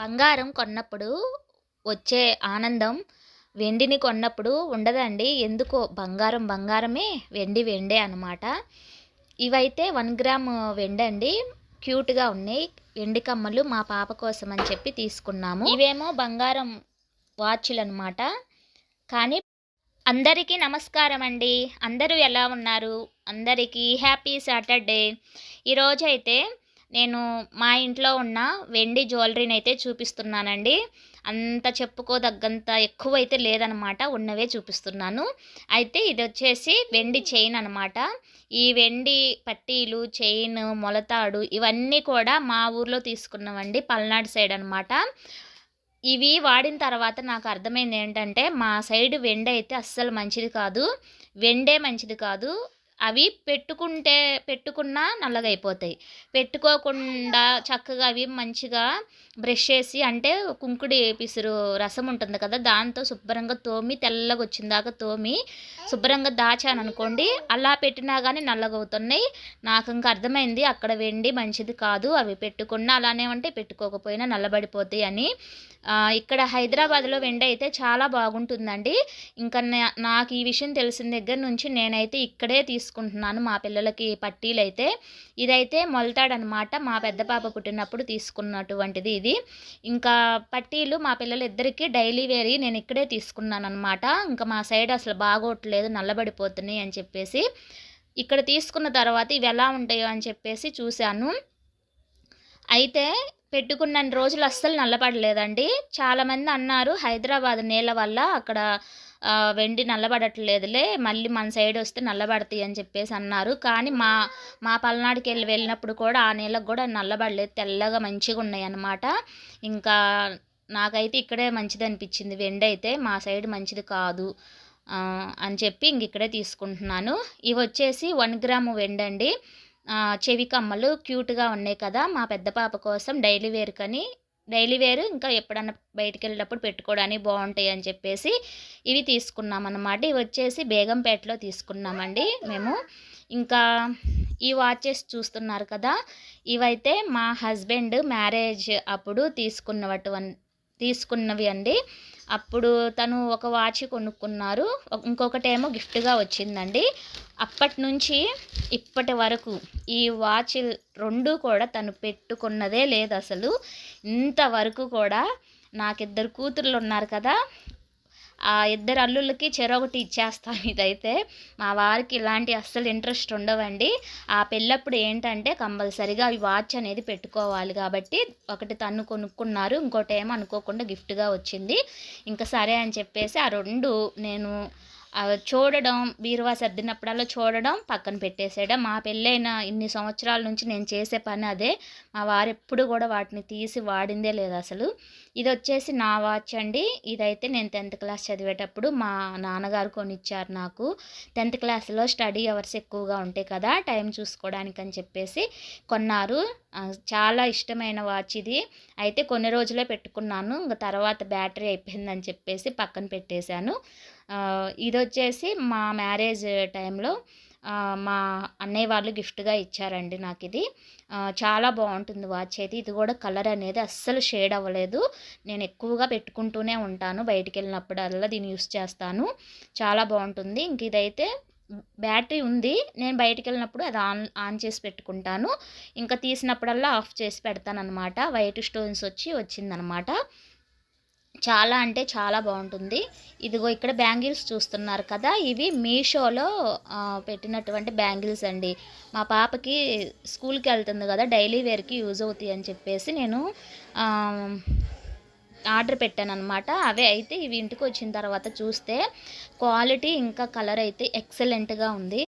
బంగారం కొన్నప్పుడు వచ్చే ఆనందం వెండిని కొన్నప్పుడు ఉండదండి. ఎందుకో బంగారం బంగారమే వెండి వెండే అనమాట ఇవైతే వన్ గ్రామ్ వెండి అండి క్యూట్గా ఉన్నాయి. వెండి కమ్మలు మా పాప కోసం అని చెప్పి తీసుకున్నాము. ఇవేమో బంగారం వాచ్లు అనమాట కానీ అందరికీ నమస్కారం అండి. అందరూ ఎలా ఉన్నారు? అందరికీ హ్యాపీ సాటర్డే. ఈరోజైతే నేను మా ఇంట్లో ఉన్న వెండి జ్యువెలరీని అయితే చూపిస్తున్నానండి. అంత చెప్పుకోదగ్గంత ఎక్కువ అయితే లేదనమాట ఉన్నవే చూపిస్తున్నాను. అయితే ఇది వచ్చేసి వెండి చైన్ అనమాట. ఈ వెండి పట్టీలు చైన్ మొలతాడు ఇవన్నీ కూడా మా ఊర్లో తీసుకున్నామండి పల్నాడు సైడ్ అనమాట. ఇవి వాడిన తర్వాత నాకు అర్థమైంది ఏంటంటే మా సైడ్ వెండి అయితే అస్సలు మంచిది కాదు. వెండే మంచిది కాదు. అవి పెట్టుకుంటే పెట్టుకున్నా నల్లగా అయిపోతాయి పెట్టుకోకుండా చక్కగా అవి మంచిగా బ్రష్ చేసి అంటే కుంకుడి పిసురు రసం ఉంటుంది కదా దాంతో శుభ్రంగా తోమి తెల్లగా వచ్చిందాక తోమి శుభ్రంగా దాచాను అనుకోండి అలా పెట్టినా కానీ నల్లగా అవుతున్నాయి నాకు ఇంకా అర్థమైంది అక్కడ వెండి మంచిది కాదు అవి పెట్టుకున్నా అలానే ఉంటే పెట్టుకోకపోయినా నల్లబడిపోతాయి అని. ఇక్కడ హైదరాబాద్లో వెండి అయితే చాలా బాగుంటుందండి. ఇంకా నాకు ఈ విషయం తెలిసిన దగ్గర నుంచి నేనైతే ఇక్కడే తీసుకుంటున్నాను. మా పిల్లలకి పట్టీలు అయితే ఇదైతే మొలతాడనమాట. మా పెద్ద పాప పుట్టినప్పుడు తీసుకున్నటువంటిది ఇది. ఇంకా పట్టీలు మా పిల్లలు ఇద్దరికి డైలీ వేరి నేను ఇక్కడే తీసుకున్నాను అనమాట ఇంకా మా సైడ్ అసలు బాగోట్లేదు నల్లబడిపోతున్నాయి అని చెప్పేసి ఇక్కడ తీసుకున్న తర్వాత ఇవి ఎలా ఉంటాయో అని చెప్పేసి చూశాను. అయితే పెట్టుకున్న రోజులు అస్సలు నల్లబడలేదండి. చాలామంది అన్నారు హైదరాబాద్ నేల వల్ల అక్కడ వెండి నల్లబడట్లేదులే మళ్ళీ మన సైడ్ వస్తే నల్లబడతాయి అని చెప్పేసి అన్నారు. కానీ మా మా పల్నాడుకి వెళ్ళి వెళ్ళినప్పుడు కూడా ఆ నీళ్ళకు కూడా నల్లబడలేదు తెల్లగా మంచిగా ఉన్నాయి అన్నమాట ఇంకా నాకైతే ఇక్కడే మంచిది అనిపించింది వెండి అయితే మా సైడ్ మంచిది కాదు అని చెప్పి ఇంక ఇక్కడే తీసుకుంటున్నాను. ఇవి వచ్చేసి వన్ గ్రాము వెండి అండి. చెవి కమ్మలు క్యూట్గా ఉన్నాయి కదా మా పెద్ద పాప కోసం డైలీ వేర్కని డైలీ వేర్ ఇంకా ఎప్పుడన్నా బయటికి వెళ్ళేటప్పుడు పెట్టుకోవడానికి బాగుంటాయి అని చెప్పేసి ఇవి తీసుకున్నాం అన్నమాట ఇవి వచ్చేసి బేగంపేటలో తీసుకున్నామండి మేము. ఇంకా ఈ వాచెస్ చూస్తున్నారు కదా ఇవైతే మా హస్బెండ్ మ్యారేజ్ అప్పుడు తీసుకున్నవటు తీసుకున్నవి అండి. అప్పుడు తను ఒక వాచ్ కొనుక్కున్నారు. ఇంకొకటేమో గిఫ్ట్గా వచ్చిందండి. అప్పటి నుంచి ఇప్పటి వరకు ఈ వాచ్ రెండు కూడా తను పెట్టుకున్నదే లేదు అసలు ఇంతవరకు కూడా నాకిద్దరు కూతుర్లు ఉన్నారు కదా. ఆ ఇద్దరు అల్లుళ్ళకి చెరొకటి ఇచ్చేస్తాం ఇదైతే. మా వారికి ఇలాంటి అస్సలు ఇంట్రెస్ట్ ఉండవండి. ఆ పెళ్ళప్పుడు ఏంటంటే కంపల్సరిగా అవి వాచ్ అనేది పెట్టుకోవాలి కాబట్టి ఒకటి తను కొనుక్కున్నారు ఇంకోటి ఏమో అనుకోకుండా గిఫ్ట్గా వచ్చింది. ఇంకా సరే అని చెప్పేసి ఆ రెండు నేను చూడడం బీరువా సర్దినప్పుడల్లా చూడడం పక్కన పెట్టేసేయడం. మా పెళ్ళైన ఇన్ని సంవత్సరాల నుంచి నేను చేసే పని అదే. మా వారు ఎప్పుడు కూడా వాటిని తీసి వాడిందే లేదు అసలు. ఇది వచ్చేసి నా వాచ్ అండి. ఇదైతే నేను టెన్త్ క్లాస్ చదివేటప్పుడు మా నాన్నగారు కొనిచ్చారు నాకు. టెన్త్ క్లాస్లో స్టడీ అవర్స్ ఎక్కువగా ఉంటాయి కదా టైం చూసుకోవడానికి అని చెప్పేసి కొన్నారు. చాలా ఇష్టమైన వాచ్ ఇది. అయితే కొన్ని రోజులే పెట్టుకున్నాను. ఇంకా తర్వాత బ్యాటరీ అయిపోయిందని చెప్పేసి పక్కన పెట్టేశాను. ఇది వచ్చేసి మా మ్యారేజ్ టైంలో మా అన్నయ్య వాళ్ళు గిఫ్ట్గా ఇచ్చారండి నాకు ఇది చాలా బాగుంటుంది వాచ్ అయితే. ఇది కూడా కలర్ అనేది అస్సలు షేడ్ అవ్వలేదు. నేను ఎక్కువగా పెట్టుకుంటూనే ఉంటాను. బయటికి వెళ్ళినప్పుడల్లా దీన్ని యూస్ చేస్తాను. చాలా బాగుంటుంది. ఇంక ఇదైతే బ్యాటరీ ఉంది. నేను బయటికి వెళ్ళినప్పుడు అది ఆన్ ఆన్ చేసి పెట్టుకుంటాను. ఇంకా తీసినప్పుడల్లా ఆఫ్ చేసి పెడతాను అనమాట వైట్ స్టోన్స్ వచ్చి వచ్చిందనమాట చాలా అంటే చాలా బాగుంటుంది. ఇదిగో ఇక్కడ బ్యాంగిల్స్ చూస్తున్నారు కదా. ఇవి మీషోలో పెట్టినటువంటి బ్యాంగిల్స్ అండి. మా పాపకి స్కూల్కి వెళ్తుంది కదా డైలీ వేర్కి యూజ్ అవుతాయి అని చెప్పేసి నేను ఆర్డర్ పెట్టాను అనమాట అవే అయితే ఇవి ఇంటికి వచ్చిన తర్వాత చూస్తే క్వాలిటీ ఇంకా కలర్ అయితే ఎక్సలెంట్గా ఉంది.